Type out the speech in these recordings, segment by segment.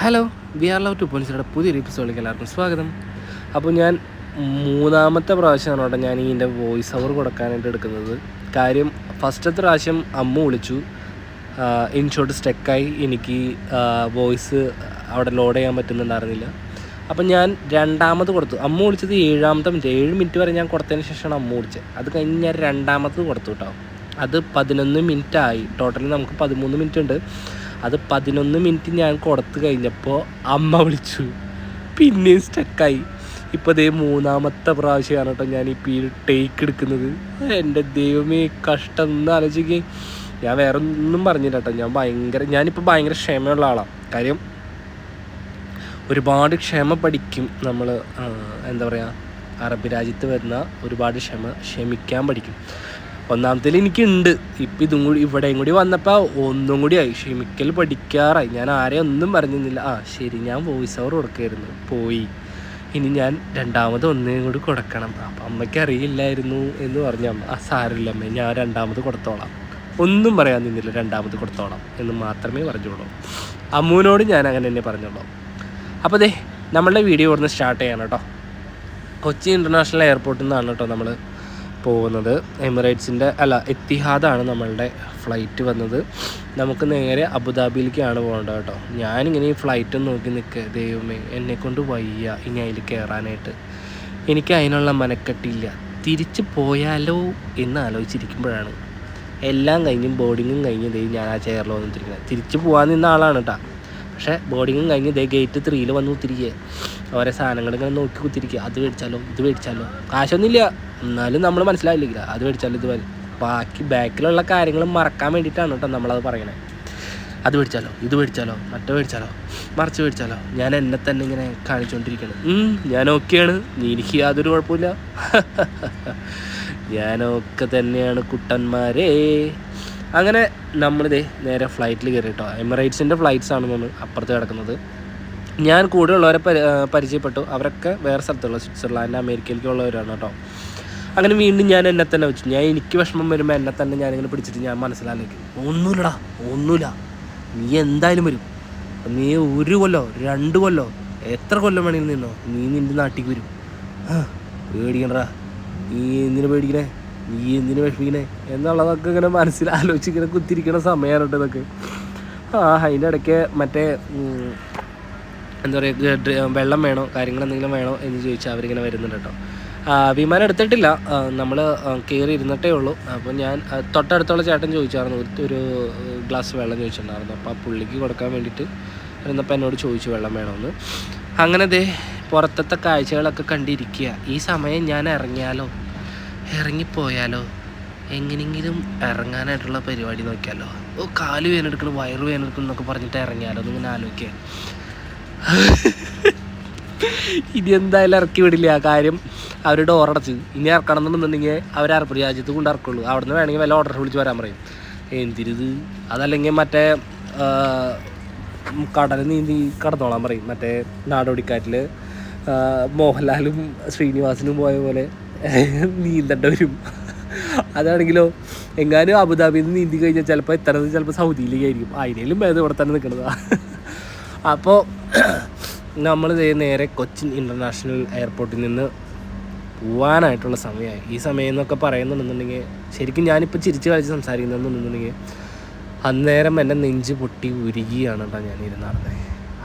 Hello we are love to പോലീസിലൂടെ പുതിയൊരു എപ്പിസോഡിലേക്ക് എല്ലാവർക്കും സ്വാഗതം. അപ്പോൾ ഞാൻ മൂന്നാമത്തെ പ്രാവശ്യമാണ് കേട്ടോ ഞാൻ ഇതിന്റെ വോയിസ് ഓവർ കൊടുക്കാനായിട്ട് എടുക്കുന്നത്. കാര്യം ഫസ്റ്റത്തെ പ്രാവശ്യം അമ്മ വിളിച്ചു. ഇൻഷോട്ട് സ്റ്റെക്കായി എനിക്ക് വോയിസ് അവിടെ ലോഡ് ചെയ്യാൻ പറ്റുന്നുണ്ടായിരുന്നില്ല. അപ്പം ഞാൻ രണ്ടാമത് കൊടുത്തു. അമ്മ വിളിച്ചത് ഏഴാമത്തെ മിനിറ്റ് ഏഴ് മിനിറ്റ് വരെ ഞാൻ കൊടുത്തതിന് ശേഷമാണ് അമ്മ വിളിച്ചത്. അത് കഴിഞ്ഞ് ഞാൻ രണ്ടാമത് കൊടുത്തു കേട്ടോ. അത് പതിനൊന്ന് മിനിറ്റ് ആയി. ടോട്ടലി നമുക്ക് പതിമൂന്ന് മിനിറ്റ് ഉണ്ട്. അത് പതിനൊന്ന് മിനിറ്റ് ഞാൻ കൊടുത്ത് കഴിഞ്ഞപ്പോൾ അമ്മ വിളിച്ചു. പിന്നെയും സ്റ്റക്കായി ഇപ്പോൾ ദേ മൂന്നാമത്തെ പ്രാവശ്യമാണ് കേട്ടോ ഞാൻ ഈ ഈ ടേക്ക് എടുക്കുന്നത്. എന്റെ ദൈവമേ കഷ്ടം. എന്ന് ആലോചിക്കുക ഞാൻ വേറെ ഒന്നും പറഞ്ഞില്ല കേട്ടോ ഞാൻ ഭയങ്കര ഞാനിപ്പോൾ ഭയങ്കര ക്ഷമയുള്ള ആളാണ് കാര്യം ഒരുപാട് ക്ഷമ പഠിക്കും നമ്മൾ എന്താ പറയുക അറബി രാജ്യത്ത് വരുന്ന ഒരുപാട് ക്ഷമ ക്ഷമിക്കാൻ പഠിക്കും. ഒന്നാമത്തേൽ എനിക്കുണ്ട്. ഇപ്പം ഇതും കൂടി ഇവിടെയും കൂടി വന്നപ്പോൾ ഒന്നും കൂടി ആയി. ക്ഷമിക്കൽ പഠിക്കാറായി. ഞാൻ ആരെയും ഒന്നും പറഞ്ഞിരുന്നില്ല. ആ ശരി ഞാൻ വോയിസ് ഓവർ കൊടുക്കായിരുന്നു. പോയി. ഇനി ഞാൻ രണ്ടാമത് ഒന്നേം കൂടി കൊടുക്കണം. അപ്പം അമ്മയ്ക്ക് അറിയില്ലായിരുന്നു എന്ന് പറഞ്ഞു അമ്മ ആ സാരില്ല അമ്മ ഞാൻ രണ്ടാമത് കൊടുത്തോളാം. ഒന്നും പറയാൻ നിന്നില്ല. രണ്ടാമത് കൊടുത്തോളാം. എന്ന് മാത്രമേ പറഞ്ഞോളൂ അമ്മുവിനോട് ഞാൻ അങ്ങനെ തന്നെ പറഞ്ഞോളൂ അപ്പോൾ ദേ നമ്മളുടെ വീഡിയോ ഇവിടുന്ന് സ്റ്റാർട്ട് ചെയ്യണം കേട്ടോ. കൊച്ചി ഇന്റർനാഷണൽ എയർപോർട്ടിൽ നിന്നാണ് കേട്ടോ നമ്മൾ പോകുന്നത്. എമിറേറ്റ്സിന്റെ അല്ല എത്തിഹാദാണ് നമ്മളുടെ ഫ്ലൈറ്റ് വന്നത്. നമുക്ക് നേരെ അബുദാബിയിലേക്കാണ് പോകേണ്ടത് കേട്ടോ. ഞാനിങ്ങനെ ഈ ഫ്ലൈറ്റ് നോക്കി നിൽക്കുക ദൈവമേ എന്നെ കൊണ്ട് വയ്യ ഇനി അതിൽ കയറാനായിട്ട് എനിക്ക് അതിനുള്ള മനക്കെട്ടില്ല. തിരിച്ച് പോയാലോ എന്ന് ആലോചിച്ചിരിക്കുമ്പോഴാണ്. എല്ലാം കഴിഞ്ഞും ബോർഡിങ്ങും കഴിഞ്ഞ് ദൈവം ഞാൻ ആ ചെയറിൽ വന്നിട്ടിരിക്കുന്നത് തിരിച്ച് പോകാൻ നിന്ന ആളാണ് കേട്ടോ പക്ഷേ ബോർഡിങ്ങും കഴിഞ്ഞ് ദേ ഗേറ്റ് ത്രീയിൽ വന്നു കുത്തിരിക്കുക ഓരോ സാധനങ്ങൾ ഇങ്ങനെ നോക്കി കുത്തിരിക്കുക അത് മേടിച്ചാലോ ഇത് മേടിച്ചാലോ. കാശൊന്നുമില്ല. എന്നാലും നമ്മൾ മനസ്സിലായില്ല? അത് മേടിച്ചാലോ ഇത് ബാക്കി ബാക്കിലുള്ള കാര്യങ്ങൾ മറക്കാൻ വേണ്ടിയിട്ടാണ് കേട്ടോ നമ്മളത് പറയണേ. അത് മേടിച്ചാലോ ഇത് മേടിച്ചാലോ മറ്റേ മേടിച്ചാലോ മറിച്ച് മേടിച്ചാലോ. ഞാൻ എന്നെ തന്നെ ഇങ്ങനെ കാണിച്ചുകൊണ്ടിരിക്കണം ഉം, ഞാൻ ഓക്കെയാണ്. എനിക്ക് യാതൊരു കുഴപ്പമില്ല ഞാനൊക്കെ തന്നെയാണ് കുട്ടന്മാരെ. അങ്ങനെ നമ്മളിതേ നേരെ ഫ്ലൈറ്റിൽ കയറി കേട്ടോ. എമിറേറ്റ്സിന്റെ ഫ്ലൈറ്റ്സ് ആണ് നമ്മൾ അപ്പുറത്ത് കിടക്കുന്നത്. ഞാൻ കൂടെയുള്ളവരെ പരി പരിചയപ്പെട്ടു. അവരൊക്കെ വേറെ സ്ഥലത്തുള്ള സ്വിറ്റ്സർലാൻഡ് അമേരിക്കയിലേക്കുള്ളവരാണ് കേട്ടോ. അങ്ങനെ വീണ്ടും ഞാൻ എന്നെ തന്നെ വെച്ചു. ഞാൻ എനിക്ക് വിഷമം വരുമ്പോൾ എന്നെ തന്നെ ഞാനിങ്ങനെ പിടിച്ചിട്ട് ഞാൻ മനസ്സിലാലേക്ക് ഒന്നുമില്ലടാ ഒന്നുമില്ല. നീ എന്തായാലും വരും. നീ ഒരു കൊല്ലോ രണ്ട് കൊല്ലോ എത്ര കൊല്ലം വേണമെങ്കിലും നിന്നോ? നീ നിന്റെ നാട്ടിക്ക് വരും. പേടിക്കണ്ടടാ നീ എന്തിനു പേടിക്കണേ? നീ എന്തിനു വിഷമിക്കണേ? എന്നുള്ളതൊക്കെ ഇങ്ങനെ മനസ്സിൽ ആലോചിച്ച് ഇങ്ങനെ കുത്തിരിക്കണ സമയമാണ് കേട്ടോ ഇതൊക്കെ. ആ അതിന്റെ ഇടയ്ക്ക് മറ്റേ എന്താ പറയുക വെള്ളം വേണോ കാര്യങ്ങൾ എന്തെങ്കിലും വേണോ എന്ന് ചോദിച്ചാൽ അവരിങ്ങനെ വരുന്നുണ്ട് കേട്ടോ. വിമാനം എടുത്തിട്ടില്ല. നമ്മൾ കയറി ഇരുന്നിട്ടേ ഉള്ളൂ. അപ്പോൾ ഞാൻ തൊട്ടടുത്തുള്ള ചേട്ടൻ ചോദിച്ചായിരുന്നു. ഒരു- ഗ്ലാസ് വെള്ളം ചോദിച്ചിട്ടുണ്ടായിരുന്നു. അപ്പോൾ ആ പുള്ളിക്ക് കൊടുക്കാൻ വേണ്ടിയിട്ട് ഇരുന്നപ്പോൾ എന്നോട് ചോദിച്ചു വെള്ളം വേണമെന്ന് അങ്ങനെ ദേ പുറത്തത്തെ കാഴ്ചകളൊക്കെ കണ്ടിരിക്കുക. ഈ സമയം ഞാൻ ഇറങ്ങിയാലോ? ഇറങ്ങിപ്പോയാലോ? എങ്ങനെയെങ്കിലും ഇറങ്ങാനായിട്ടുള്ള പരിപാടി നോക്കിയാലോ? ഓ കാൽ വേനെടുക്കണം വയറ് വേനെടുക്കണം എന്നൊക്കെ പറഞ്ഞിട്ട് ഇറങ്ങിയാലോ? എന്നിങ്ങനെ ആലോചിക്കുക. ഇനി എന്തായാലും ഇറക്കി വിടില്ല ആ കാര്യം. അവർ ഡോർ അടച്ച് ഇനി ഇറക്കണം എന്നുണ്ടെങ്കിൽ അവർ രാജ്യത്ത് കൊണ്ട് ഇറക്കുള്ളൂ. അവിടെ നിന്ന് വേണമെങ്കിൽ വല്ല ഓർഡർ വിളിച്ച് വരാൻ പറയും. എന്തിരിത്? അതല്ലെങ്കിൽ മറ്റേ കടൽ നീന്തി കടന്നോളാൻ പറയും. മറ്റേ നാടോടിക്കാറ്റിൽ മോഹൻലാലും ശ്രീനിവാസനും പോയ പോലെ നീന്തേണ്ട വരും. അതാണെങ്കിലോ എങ്ങാനും അബുദാബിയിൽ നിന്ന് നീന്തി കഴിഞ്ഞാൽ ചിലപ്പോൾ എത്തണത് ചിലപ്പോൾ സൗദിയിലേക്കായിരിക്കും അതിനേലും ഭേദം ഇവിടെ തന്നെ നിൽക്കണതാണ് അപ്പോൾ നമ്മൾ നേരെ കൊച്ചിൻ ഇന്റർനാഷണൽ എയർപോർട്ടിൽ നിന്ന് പോവാനായിട്ടുള്ള സമയമായി ഈ സമയം എന്നൊക്കെ പറയുന്നുണ്ടെന്നുണ്ടെങ്കിൽ ശരിക്കും ഞാനിപ്പോൾ ചിരിച്ച് കളിച്ച് സംസാരിക്കുന്നുണ്ടെന്നുണ്ടെങ്കിൽ അന്നേരം എന്റെ നെഞ്ച് പൊട്ടി ഉരുകിയാണ് കേട്ടോ ഞാൻ ഇരുന്ന് നടന്നത്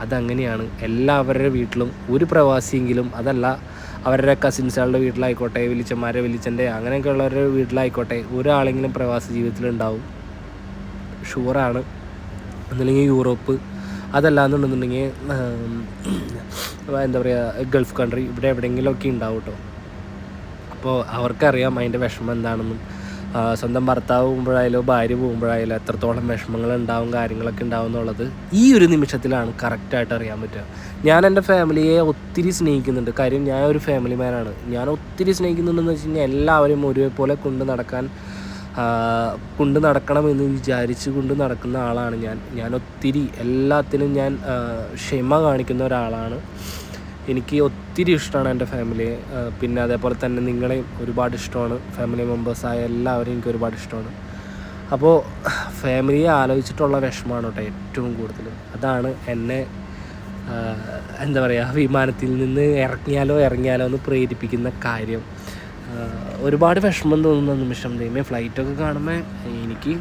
അതങ്ങനെയാണ് എല്ലാവരുടെ വീട്ടിലും ഒരു പ്രവാസിയെങ്കിലും അതല്ല അവരുടെ കസിൻസുകളുടെ വീട്ടിലായിക്കോട്ടെ വലിച്ചന്മാരെ വലിച്ചന്റെ അങ്ങനെയൊക്കെ ഉള്ളവരുടെ വീട്ടിലായിക്കോട്ടെ ഒരാളെങ്കിലും പ്രവാസി ജീവിതത്തിലുണ്ടാവും. ഷുവറാണ് ഒന്നില്ലെങ്കിൽ യൂറോപ്പ് അതല്ലാന്നുണ്ടെന്നുണ്ടെങ്കിൽ എന്താ പറയുക ഗൾഫ് കൺട്രി ഇവിടെ എവിടെയെങ്കിലുമൊക്കെ ഉണ്ടാവും കേട്ടോ അപ്പോൾ അവർക്കറിയാം അതിന്റെ വിഷമം എന്താണെന്നും. സ്വന്തം ഭർത്താവ് പോകുമ്പോഴായാലോ ഭാര്യ പോകുമ്പോഴായാലോ എത്രത്തോളം വിഷമങ്ങൾ ഉണ്ടാവും കാര്യങ്ങളൊക്കെ ഉണ്ടാവും എന്നുള്ളത് ഈ ഒരു നിമിഷത്തിലാണ് കറക്റ്റായിട്ട് അറിയാൻ പറ്റുക. ഞാൻ എന്റെ ഫാമിലിയെ ഒത്തിരി സ്നേഹിക്കുന്നുണ്ട്. കാര്യം ഞാൻ ഒരു ഫാമിലി മാനാണ് ഞാൻ ഒത്തിരി സ്നേഹിക്കുന്നുണ്ടെന്ന് വെച്ച് കഴിഞ്ഞാൽ എല്ലാവരും ഒരേപോലെ കൊണ്ട് നടക്കാൻ കൊണ്ട് നടക്കണമെന്ന് വിചാരിച്ച് കൊണ്ട് നടക്കുന്ന ആളാണ് ഞാൻ. ഞാൻ ഒത്തിരി എല്ലാത്തിനും ഞാൻ ക്ഷമ കാണിക്കുന്ന ഒരാളാണ്. എനിക്ക് ഒത്തിരി ഇഷ്ടമാണ് എന്റെ ഫാമിലിയെ പിന്നെ അതേപോലെ തന്നെ നിങ്ങളെയും ഒരുപാട് ഇഷ്ടമാണ്. ഫാമിലി മെമ്പേഴ്സായ എല്ലാവരെയും എനിക്ക് ഒരുപാട് ഇഷ്ടമാണ്. അപ്പോൾ ഫാമിലിയെ ആലോചിച്ചിട്ടുള്ള വിഷമമാണ് കേട്ടോ ഏറ്റവും കൂടുതൽ. അതാണ് എന്നെ എന്താ പറയുക വിമാനത്തിൽ നിന്ന് ഇറങ്ങിയാലോ ഇറങ്ങിയാലോ എന്ന് പ്രേരിപ്പിക്കുന്ന കാര്യം. ഒരുപാട് വിഷമം തോന്നുന്ന നിമിഷം ദൈവമേ. ഫ്ലൈറ്റൊക്കെ കാണുമ്പോൾ എനിക്ക്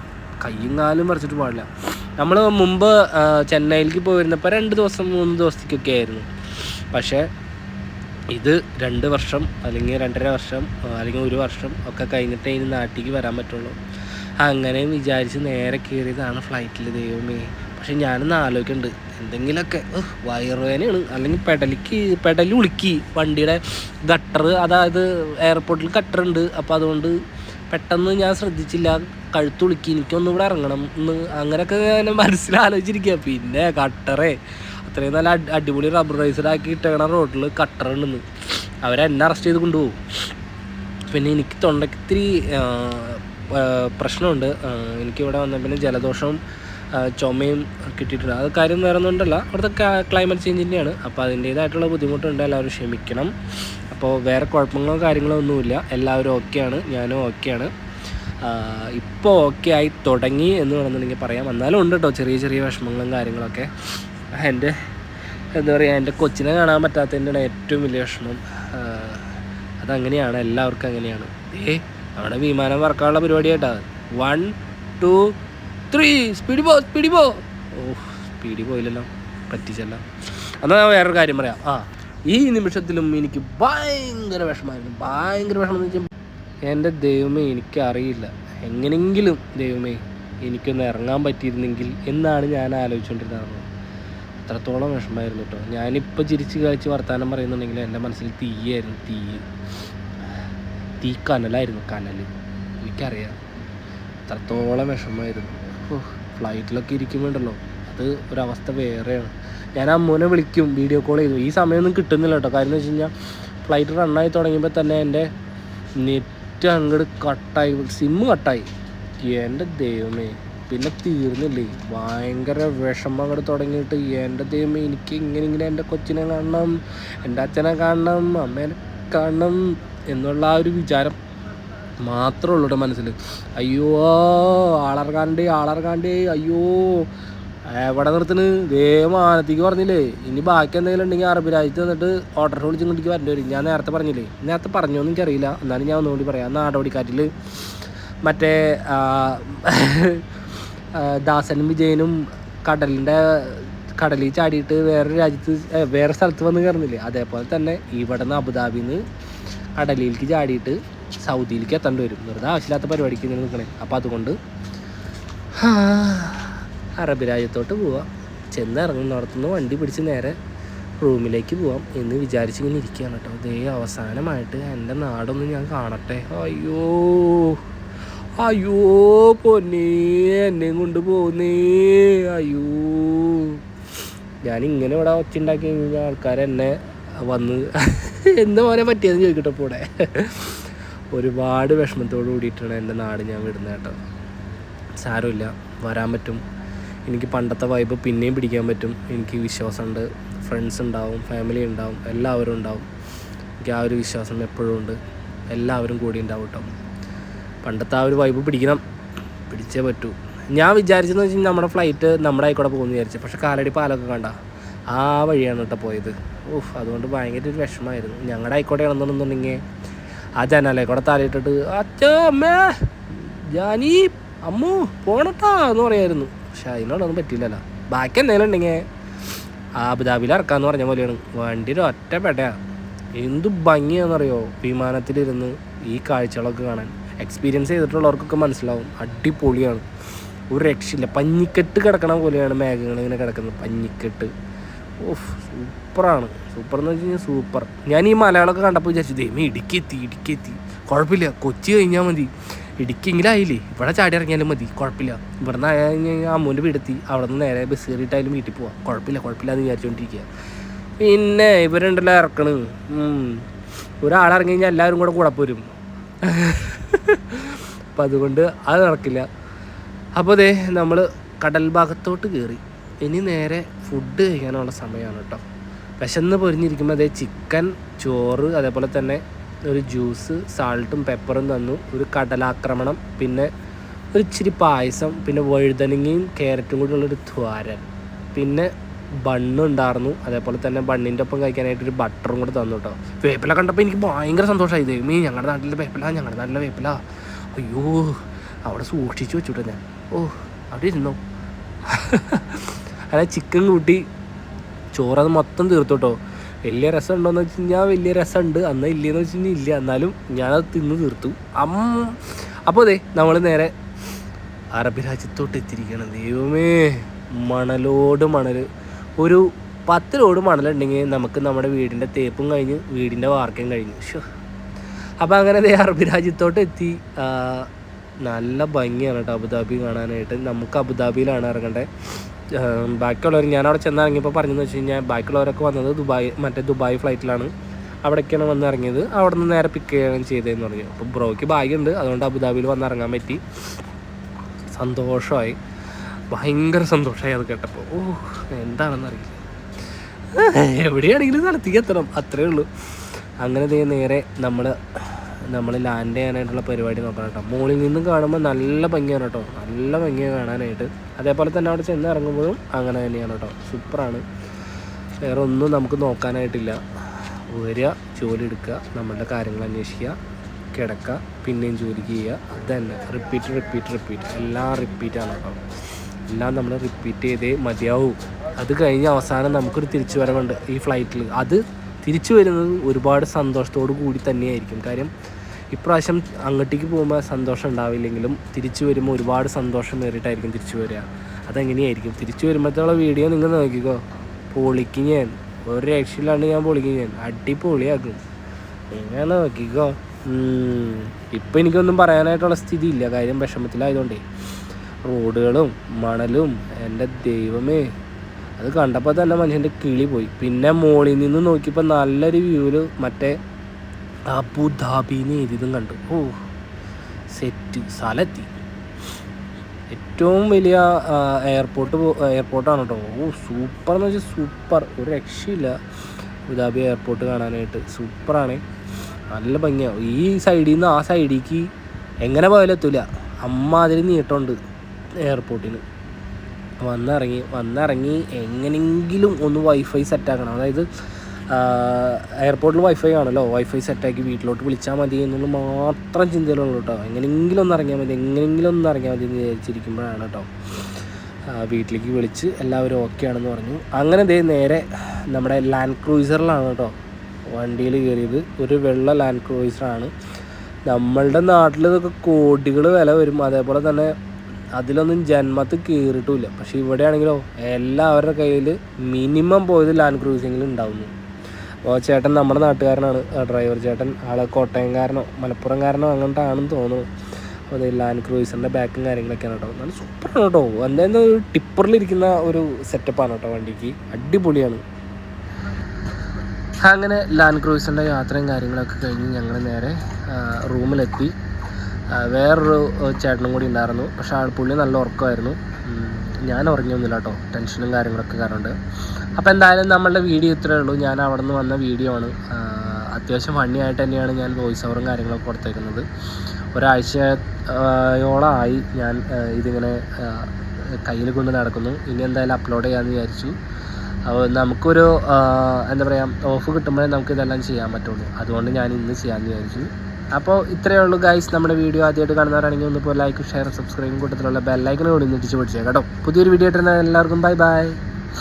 കയ്യും കാലും പറിച്ചിട്ട് പാടില്ല. നമ്മൾ മുമ്പ് ചെന്നൈയിലേക്ക് പോയിരുന്നപ്പോൾ രണ്ട് ദിവസം മൂന്ന് ദിവസത്തേക്കൊക്കെ ആയിരുന്നു. പക്ഷേ ഇത് രണ്ട് വർഷം അല്ലെങ്കിൽ രണ്ടര വർഷം അല്ലെങ്കിൽ ഒരു വർഷം ഒക്കെ കഴിഞ്ഞിട്ടേ ഇനി നാട്ടിലേക്ക് വരാൻ പറ്റുള്ളൂ. അങ്ങനെ വിചാരിച്ച് നേരെ കയറിയതാണ് ഫ്ലൈറ്റിൽ ദൈവമേ. പക്ഷെ ഞാനൊന്ന് ആലോചിക്കുന്നുണ്ട് എന്തെങ്കിലുമൊക്കെ വയറുവേനയാണ് അല്ലെങ്കിൽ പെടലിക്ക് പെടൽ ഉളുക്കി വണ്ടിയുടെ ഗട്ടർ അതായത് എയർപോർട്ടിൽ ഗട്ടർ ഉണ്ട്. അപ്പോൾ അതുകൊണ്ട് പെട്ടെന്ന് ഞാൻ ശ്രദ്ധിച്ചില്ല. കഴുത്തുളുക്കി എനിക്കൊന്നും ഇവിടെ ഇറങ്ങണം എന്ന് അങ്ങനെയൊക്കെ ഞാൻ മനസ്സിലാലോചിച്ചിരിക്കുക പിന്നെ കട്ടറേ അത്രയും നല്ല അടിപൊളി റബ്ബർ റൈസഡ് ആക്കി ഇട്ടേക്കണ റോഡിൽ കട്ടർ ഉണ്ടെന്ന്. അവരെന്നെ അറസ്റ്റ് ചെയ്ത് കൊണ്ടുപോകും. പിന്നെ എനിക്ക് തൊണ്ടയ്ക്ക് ഇത്തിരി പ്രശ്നമുണ്ട്. എനിക്കിവിടെ വന്ന പിന്നെ ജലദോഷവും ആ, ചുമയും കിട്ടിയിട്ടുണ്ട്. അത് കാര്യം വേറെ ഒന്നുമുണ്ടല്ല അവിടുത്തെ ക്ലൈമറ്റ് ചേഞ്ചിന്റെയാണ് അപ്പോൾ അതിന്റേതായിട്ടുള്ള ബുദ്ധിമുട്ടുണ്ട്. എല്ലാവരും ക്ഷമിക്കണം. അപ്പോൾ വേറെ കുഴപ്പങ്ങളോ കാര്യങ്ങളോ ഒന്നുമില്ല. എല്ലാവരും ഓക്കെയാണ്. ഞാനും ഓക്കെയാണ്. ഇപ്പോൾ ഓക്കെ ആയി തുടങ്ങി എന്ന് വേണമെന്നുണ്ടെങ്കിൽ പറയാം. എന്നാലും ഉണ്ട് കേട്ടോ ചെറിയ ചെറിയ വിഷമങ്ങളും കാര്യങ്ങളൊക്കെ. എന്റെ എന്താ പറയുക എന്റെ കൊച്ചിനെ കാണാൻ പറ്റാത്തതിന്റെ ഏറ്റവും വലിയ വിഷമം. അതങ്ങനെയാണ്. എല്ലാവർക്കും അങ്ങനെയാണ്. ഏ അവിടെ വിമാനം പറക്കാനുള്ള പരിപാടിയായിട്ടാണ് വൺ ടു ത്രീ സ്പീഡ് പോ സ്പീഡ് പോ ഓ സ്പീഡിൽ പോയില്ലല്ലോ. പറ്റിച്ചല്ല. എന്നാൽ ഞാൻ വേറൊരു കാര്യം പറയാം. ആ ഈ നിമിഷത്തിലും എനിക്ക് ഭയങ്കര വിഷമായിരുന്നു ഭയങ്കര വിഷമം എന്ന് വെച്ചാൽ എന്റെ ദൈവമേ എനിക്കറിയില്ല. എങ്ങനെങ്കിലും ദൈവമേ എനിക്കൊന്ന് ഇറങ്ങാൻ പറ്റിയിരുന്നെങ്കിൽ എന്നാണ് ഞാൻ ആലോചിച്ചുകൊണ്ടിരുന്നത് അത്രത്തോളം വിഷമമായിരുന്നു കേട്ടോ ഞാനിപ്പോൾ ചിരിച്ച് കളിച്ച് വർത്തമാനം പറയുന്നുണ്ടെങ്കിൽ എന്റെ മനസ്സിൽ തീയായിരുന്നു. തീ. തീ കനലായിരുന്നു കനൽ എനിക്കറിയാം. അത്രത്തോളം വിഷമമായിരുന്നു. ഫ്ലൈറ്റിലൊക്കെ ഇരിക്കുമ്പോണ്ടല്ലോ. അത് ഒരവസ്ഥ വേറെയാണ്. ഞാൻ അമ്മൂനെ വിളിക്കും വീഡിയോ കോൾ ചെയ്തു. ഈ സമയമൊന്നും കിട്ടുന്നില്ല കേട്ടോ കാര്യം എന്ന് വെച്ച് കഴിഞ്ഞാൽ ഫ്ലൈറ്റ് റണ്ണായി തുടങ്ങിയപ്പോൾ തന്നെ എന്റെ നെറ്റ് അങ്ങോട്ട് കട്ടായി സിമ്മ് കട്ടായി എന്റെ ദൈവമേ പിന്നെ തീർന്നില്ലേ? ഭയങ്കര വിഷമം അങ്ങോട്ട് തുടങ്ങിയിട്ട്. എന്റെ ദൈവമേ എനിക്ക് ഇങ്ങനെ ഇങ്ങനെ എന്റെ കൊച്ചിനെ കാണണം എന്റെ അച്ഛനെ കാണണം അമ്മേനെ കാണണം എന്നുള്ള ആ ഒരു വിചാരം മാത്രമേ ഉള്ളൂ മനസ്സിൽ. അയ്യോ ആളറങ്ങാണ്ട് ആളറങ്ങാണ്ട് അയ്യോ. എവിടെ നിർത്തണ്? ദേ മാനത്തേക്ക് പറഞ്ഞില്ലേ ഇനി ബാക്കി എന്തെങ്കിലും ഉണ്ടെങ്കിൽ അറബി രാജ്യത്ത് വന്നിട്ട് ഓർഡർ വിളിച്ച് ഇങ്ങോട്ടേക്ക് വരേണ്ടി വരും. ഞാൻ നേരത്തെ പറഞ്ഞില്ലേ നേരത്തെ പറഞ്ഞോന്ന് എനിക്കറിയില്ല. എന്നാലും ഞാൻ ഒന്നുകൂടി പറയാം. നാടോടിക്കാറ്റിൽ മറ്റേ ദാസനും വിജയനും കടലിന്റെ കടലിൽ ചാടിയിട്ട് വേറെ രാജ്യത്ത് വേറെ സ്ഥലത്ത് വന്ന് കയറുന്നില്ലേ അതേപോലെ തന്നെ ഇവിടെ നിന്ന് അബുദാബിന്ന് കടലിലേക്ക് ചാടിയിട്ട് സൗദിയിലേക്ക് എത്തേണ്ടി വരും. വെറുതെ ആവശ്യമില്ലാത്ത പരിപാടിക്ക് ഇങ്ങനെ നിൽക്കണേ. അപ്പോൾ അതുകൊണ്ട് അറബ് രാജ്യത്തോട്ട് പോവാം. ചെന്ന് ഇറങ്ങുന്നിടത്തുനിന്ന് വണ്ടി പിടിച്ച് നേരെ റൂമിലേക്ക് പോവാം എന്ന് വിചാരിച്ചിങ്ങനെ ഇരിക്കുകയാണ് കേട്ടോ. ദേ അവസാനമായിട്ട് എന്റെ നാടൊന്ന് ഞാൻ കാണട്ടെ. അയ്യോ അയ്യോ പൊന്നേ എന്നെയും കൊണ്ട് പോകുന്നേ അയ്യോ. ഞാൻ ഇങ്ങനെ ഇവിടെ ഒച്ച ഉണ്ടാക്കി കഴിഞ്ഞാൽ ആൾക്കാർ എന്നെ വന്ന് എന്താ പോലെ പറ്റിയെന്ന് ചോദിക്കട്ടെ ഇപ്പോൾ ഇവിടെ. ഒരുപാട് വിഷമത്തോട് കൂടിയിട്ടാണ് എന്റെ നാട് ഞാൻ വിടുന്നത് കേട്ടോ. സാരമില്ല വരാൻ പറ്റും. എനിക്ക് പണ്ടത്തെ വൈബ് പിന്നെയും പിടിക്കാൻ പറ്റും. എനിക്ക് വിശ്വാസമുണ്ട്. ഫ്രണ്ട്സ് ഉണ്ടാവും ഫാമിലി ഉണ്ടാവും എല്ലാവരും ഉണ്ടാവും. എനിക്ക് ആ ഒരു വിശ്വാസം എപ്പോഴും ഉണ്ട്. എല്ലാവരും കൂടി ഉണ്ടാവും കേട്ടോ. പണ്ടത്തെ ആ ഒരു വൈബ് പിടിക്കണം. പിടിച്ചേ പറ്റൂ. ഞാൻ വിചാരിച്ചെന്ന് വെച്ച് കഴിഞ്ഞാൽ നമ്മുടെ ഫ്ലൈറ്റ് നമ്മുടെ ആയിക്കൂടെ പോകുമെന്ന് വിചാരിച്ചു. പക്ഷെ കാലടി പാലൊക്കെ കണ്ട. ആ വഴിയാണ് കേട്ടോ പോയത്. ഓഹ് അതുകൊണ്ട് ഭയങ്കര ഒരു വിഷമമായിരുന്നു. ഞങ്ങളുടെ ആയിക്കോട്ടെ ആണെന്നുണ്ടെന്നുണ്ടെങ്കിൽ ആ കുടത്താലിട്ടിട്ട് അച്ഛാ അമ്മേ ജാനി അമ്മു പോണട്ടാ എന്ന് പറയായിരുന്നു. പക്ഷെ അതിനോടൊന്നും പറ്റിയില്ലല്ലോ. ബാക്കി എന്തെങ്കിലും ഉണ്ടെങ്കിൽ അബുദാബിയിൽ ഇറക്കാന്ന് പറഞ്ഞ പോലെയാണ്. വണ്ടി ഒറ്റപ്പെട്ടയാ എന്ത് ഭംഗിയാണെന്നറിയോ വിമാനത്തിലിരുന്ന് ഈ കാഴ്ചകളൊക്കെ കാണാൻ. എക്സ്പീരിയൻസ് ചെയ്തിട്ടുള്ളവർക്കൊക്കെ മനസ്സിലാവും. അടിപൊളിയാണ്. ഒരു രക്ഷയില്ല. പഞ്ഞിക്കെട്ട് കിടക്കണ പോലെയാണ് മേഘങ്ങൾ ഇങ്ങനെ കിടക്കുന്നത്. പഞ്ഞിക്കെട്ട്. ഓഫ് സൂപ്പറാണ്. സൂപ്പർ എന്ന് വെച്ച് കഴിഞ്ഞാൽ സൂപ്പർ. ഞാൻ ഈ മലയാളമൊക്കെ കണ്ടപ്പോൾ വിചാരിച്ചു ദൈവം ഇടുക്കി എത്തി ഇടുക്കി എത്തി. കുഴപ്പമില്ല കൊച്ചി കഴിഞ്ഞാൽ മതി. ഇടുക്കിയെങ്കിലും ആയില്ലേ ഇവിടെ ചാടി ഇറങ്ങിയാലും മതി കുഴപ്പമില്ല ഇവിടെ നിന്ന് ആയാൽ കഴിഞ്ഞാൽ അമ്മൂന്റെ വീടെത്തി അവിടെ നിന്ന് നേരെ ബസ് കയറിയിട്ടായാലും വീട്ടിൽ പോവാം. കുഴപ്പമില്ല കുഴപ്പമില്ല എന്ന് വിചാരിച്ചുകൊണ്ടിരിക്കുക പിന്നെ ഇവരുണ്ടല്ലോ ഇറക്കണ്. ഒരാളിറങ്ങി കഴിഞ്ഞാൽ എല്ലാവരും കൂടെ കൂടെ പോരും. അപ്പം അതുകൊണ്ട് അത് നടക്കില്ല. അപ്പോൾ ദേ നമ്മൾ കടൽ ഭാഗത്തോട്ട് കയറി ഇനി നേരെ ഫുഡ് കഴിക്കാനുള്ള സമയമാണ് കേട്ടോ. വിശന്ന് പൊരിഞ്ഞിരിക്കുമ്പോൾ അതേ ചിക്കൻ ചോറ് അതേപോലെ തന്നെ ഒരു ജ്യൂസ് സാൾട്ടും പെപ്പറും തന്നു. ഒരു കടലാക്രമണം പിന്നെ ഒരു ഇച്ചിരി പായസം പിന്നെ വഴുതനങ്ങയും ക്യാരറ്റും കൂടി ഉള്ളൊരു ദ്വാരൻ പിന്നെ ബണ്ണുണ്ടായിരുന്നു അതേപോലെ തന്നെ ബണ്ണിന്റെ ഒപ്പം കഴിക്കാനായിട്ട് ഒരു ബട്ടറും കൂടെ തന്നു കേട്ടോ. വേപ്പില കണ്ടപ്പോൾ എനിക്ക് ഭയങ്കര സന്തോഷമായി ദൈവമേ ഞങ്ങളുടെ നാട്ടിലെ വേപ്പില ഞങ്ങളുടെ നാട്ടിലെ വേപ്പില. അയ്യോ അവിടെ സൂക്ഷിച്ചു വെച്ചുട്ടോ ഞാൻ. ഓ അവിടെ ഇരുന്നോ? അല്ല ചിക്കൻ കൂട്ടി. ചോറത് മൊത്തം തീർത്തു കേട്ടോ വലിയ രസം ഉണ്ടോയെന്ന് വെച്ച് കഴിഞ്ഞാൽ വലിയ രസമുണ്ട്. അന്ന് ഇല്ലയെന്ന് വെച്ച് കഴിഞ്ഞാൽ ഇല്ല. എന്നാലും ഞാനത് തിന്ന് തീർത്തു. അമ്മ അപ്പോൾ അതെ നമ്മൾ നേരെ അറബി രാജ്യത്തോട്ട് എത്തിയിരിക്കുകയാണ്. ദൈവമേ മണലോട് മണൽ ഒരു പത്ത് ലോഡ് മണലുണ്ടെങ്കിൽ നമുക്ക് നമ്മുടെ വീടിന്റെ തേപ്പും കഴിഞ്ഞ് വീടിന്റെ വാർക്കയും കഴിഞ്ഞു. ഷോ അപ്പോൾ അങ്ങനെ അറബി രാജ്യത്തോട്ട് എത്തി. നല്ല ഭംഗിയാണ് കേട്ടോ അബുദാബി കാണാനായിട്ട്. നമുക്ക് അബുദാബിയിലാണ് ഇറങ്ങേണ്ടത് ബാക്കിയുള്ളവർ ഞാൻ അവിടെ ചെന്നിറങ്ങിയപ്പോൾ പറഞ്ഞതെന്ന് വെച്ച് കഴിഞ്ഞാൽ ബാക്കിയുള്ളവരൊക്കെ വന്നത് ദുബായ് മറ്റേ ദുബായ് ഫ്ലൈറ്റിലാണ് അവിടേക്കാണ് വന്ന് ഇറങ്ങിയത്. അവിടെ നിന്ന് നേരെ പിക്ക് ചെയ്യുകയാണ് ചെയ്തതെന്ന് പറഞ്ഞു. അപ്പോൾ ബ്രോയ്ക്ക് ഭാഗ്യമുണ്ട് അതുകൊണ്ട് അബുദാബിയിൽ വന്നിറങ്ങാൻ പറ്റി. സന്തോഷമായി. ഭയങ്കര സന്തോഷമായി അത് കേട്ടപ്പോൾ. ഓ എന്താണെന്ന് അറിയില്ല. എവിടെയാണെങ്കിലും സ്ഥലത്തേക്ക് എത്തണം. അത്രേ ഉള്ളൂ. അങ്ങനെ നേരെ നമ്മൾ നമ്മൾ ലാൻഡ് ചെയ്യാനായിട്ടുള്ള പരിപാടി നോക്കണം കേട്ടോ. മുകളിൽ നിന്നും കാണുമ്പോൾ നല്ല ഭംഗിയാണ് കേട്ടോ. നല്ല ഭംഗിയാണ് കാണാനായിട്ട്. അതേപോലെ തന്നെ അവിടെ ചെന്ന് ഇറങ്ങുമ്പോഴും അങ്ങനെ തന്നെയാണ് കേട്ടോ. സൂപ്പറാണ്. വേറെ ഒന്നും നമുക്ക് നോക്കാനായിട്ടില്ല. വരിക ജോലി എടുക്കുക നമ്മളുടെ കാര്യങ്ങൾ അന്വേഷിക്കുക കിടക്കുക പിന്നെയും ജോലിക്ക് ചെയ്യുക. അത് തന്നെ. റിപ്പീറ്റ് റിപ്പീറ്റ് റിപ്പീറ്റ് എല്ലാം റിപ്പീറ്റാണ് കേട്ടോ. എല്ലാം നമ്മൾ റിപ്പീറ്റ് ചെയ്തേ മതിയാവും. അത് കഴിഞ്ഞ് അവസാനം നമുക്കൊരു തിരിച്ചു വരവുണ്ട് ഈ ഫ്ലൈറ്റിൽ അത് തിരിച്ചു വരുന്നത് ഒരുപാട് സന്തോഷത്തോടു കൂടി തന്നെയായിരിക്കും. കാര്യം ഇപ്രാവശ്യം അങ്ങോട്ടേക്ക് പോകുമ്പോൾ സന്തോഷം ഉണ്ടാവില്ലെങ്കിലും തിരിച്ചു വരുമ്പോൾ ഒരുപാട് സന്തോഷം നേരിട്ടായിരിക്കും തിരിച്ചു വരിക. അതെങ്ങനെയായിരിക്കും? തിരിച്ചു വരുമ്പോഴത്തേക്കുള്ള വീഡിയോ നിങ്ങൾ നോക്കിക്കോ. പൊളിക്കും ഞാൻ ഒരു രക്ഷയിലാണ് ഞാൻ പൊളിക്കും ഞാൻ അടിപൊളിയാക്കും. എങ്ങനെ നോക്കിക്കോ. ഇപ്പം എനിക്കൊന്നും പറയാനായിട്ടുള്ള സ്ഥിതി ഇല്ല കാര്യം വിഷമത്തിലായതുകൊണ്ടേ. റോഡുകളും മണലും എന്റെ ദൈവമേ. അത് കണ്ടപ്പോൾ തന്നെ മനുഷ്യന്റെ കിളി പോയി. പിന്നെ മോളിൽ നിന്ന് നോക്കിയപ്പോൾ നല്ലൊരു വ്യൂവിൽ മറ്റേ അബുദാബിന്ന് എഴുതിയതും കണ്ടു. ഓ സെറ്റ് സ്ഥലത്തി. ഏറ്റവും വലിയ എയർപോർട്ട് എയർപോർട്ടാണ് കേട്ടോ ഓ സൂപ്പർ എന്ന് വെച്ചാൽ സൂപ്പർ ഒരു രക്ഷയില്ല അബുദാബി എയർപോർട്ട് കാണാനായിട്ട്. സൂപ്പറാണ് നല്ല ഭംഗിയാണ് ഈ സൈഡിൽ നിന്ന് ആ സൈഡിലേക്ക് എങ്ങനെ പോയാലും എത്തില്ല അമ്മ അതിൽ നീട്ടമുണ്ട് എയർപോർട്ടിന് വന്നിറങ്ങി വന്നിറങ്ങി എങ്ങനെങ്കിലും ഒന്ന് വൈഫൈ സെറ്റാക്കണം അതായത് എയർപോർട്ടിൽ വൈഫൈ ആണല്ലോ വൈഫൈ സെറ്റാക്കി വീട്ടിലോട്ട് വിളിച്ചാൽ മതി എന്നുള്ള മാത്രം ചിന്തയിലുള്ളൂ കേട്ടോ. എങ്ങനെയെങ്കിലും ഒന്ന് ഇറങ്ങിയാൽ മതി എങ്ങനെയെങ്കിലും ഒന്ന് ഇറങ്ങിയാൽ മതി എന്ന് വിചാരിച്ചിരിക്കുമ്പോഴാണ് കേട്ടോ. വീട്ടിലേക്ക് വിളിച്ച് എല്ലാവരും ഓക്കെ ആണെന്ന് പറഞ്ഞു. അങ്ങനെ ദേ നേരെ നമ്മുടെ ലാൻഡ് ക്രൂയിസറിലാണ് കേട്ടോ വണ്ടിയിൽ കയറിയത്. ഒരു വെള്ള ലാൻഡ് ക്രൂയിസറാണ് നമ്മളുടെ നാട്ടിൽ ഇതൊക്കെ കോടികൾ വില വരും. അതേപോലെ തന്നെ അതിലൊന്നും ജന്മത്ത് കയറിയിട്ടില്ല. പക്ഷേ ഇവിടെയാണെങ്കിലോ എല്ലാവരുടെ കയ്യിൽ മിനിമം പോയത് ലാൻഡ് ക്രൂയിസെങ്കിലും ഉണ്ടാവുന്നു. അപ്പോൾ ചേട്ടൻ നമ്മുടെ നാട്ടുകാരനാണ്. ഡ്രൈവർ ചേട്ടൻ ആളെ കോട്ടയംകാരനോ മലപ്പുറംകാരനോ അങ്ങനത്തെ ആണെന്ന് തോന്നുന്നു. അപ്പോൾ അത് ലാൻഡ് ക്രൂയിസറിന്റെ ബാക്കും കാര്യങ്ങളൊക്കെയാണ് കേട്ടോ. നല്ല സൂപ്പറാണ് കേട്ടോ. എന്തായാലും ഒരു ടിപ്പറിലിരിക്കുന്ന ഒരു സെറ്റപ്പാണ് കേട്ടോ വണ്ടിക്ക്. അടിപൊളിയാണ്. അങ്ങനെ ലാൻഡ് ക്രൂയിസറിന്റെ യാത്രയും കാര്യങ്ങളൊക്കെ കഴിഞ്ഞ് ഞങ്ങൾ നേരെ റൂമിലെത്തി. വേറൊരു ചേട്ടനും കൂടി ഉണ്ടായിരുന്നു. പക്ഷേ ആൾ പുള്ളി നല്ല ഉറക്കമായിരുന്നു. ഞാൻ ഉറങ്ങിയൊന്നുമില്ല കേട്ടോ. ടെൻഷനും കാര്യങ്ങളൊക്കെ കാരണം അപ്പോൾ എന്തായാലും നമ്മളുടെ വീഡിയോ ഇത്രയേ ഉള്ളൂ. ഞാൻ അവിടെ നിന്ന് വന്ന വീഡിയോ ആണ്. അത്യാവശ്യം ഫണ്ണിയായിട്ട് തന്നെയാണ് ഞാൻ വോയിസ് ഓവറും കാര്യങ്ങളൊക്കെ കൊടുത്തേക്കുന്നത്. ഒരാഴ്ചയോളമായി ഞാൻ ഇതിങ്ങനെ കയ്യിൽ കൊണ്ട് നടക്കുന്നു. ഇനി എന്തായാലും അപ്ലോഡ് ചെയ്യാമെന്ന് വിചാരിച്ചു. അപ്പോൾ നമുക്കൊരു എന്താ പറയുക ഓഫ് കിട്ടുമ്പോഴേ നമുക്ക് ഇതെല്ലാം ചെയ്യാൻ പറ്റുള്ളൂ. അതുകൊണ്ട് ഞാൻ ഇന്ന് ചെയ്യാമെന്ന് വിചാരിച്ചു. അപ്പോൾ ഇത്രയേ ഉള്ളൂ ഗൈസ് നമ്മുടെ വീഡിയോ ആദ്യമായിട്ട് കാണുന്നവരാണെങ്കിൽ ഒന്ന് ഇപ്പോൾ ലൈക്ക് ഷെയർ സബ്സ്ക്രൈബും കൂട്ടത്തിലുള്ള ബെല്ലൈക്കനും കൂടി ഒന്ന് ഇടിച്ച് പിടിച്ചേക്കാം കേട്ടോ. പുതിയൊരു വീഡിയോ ആയിട്ട് എല്ലാവർക്കും ബൈ ബൈ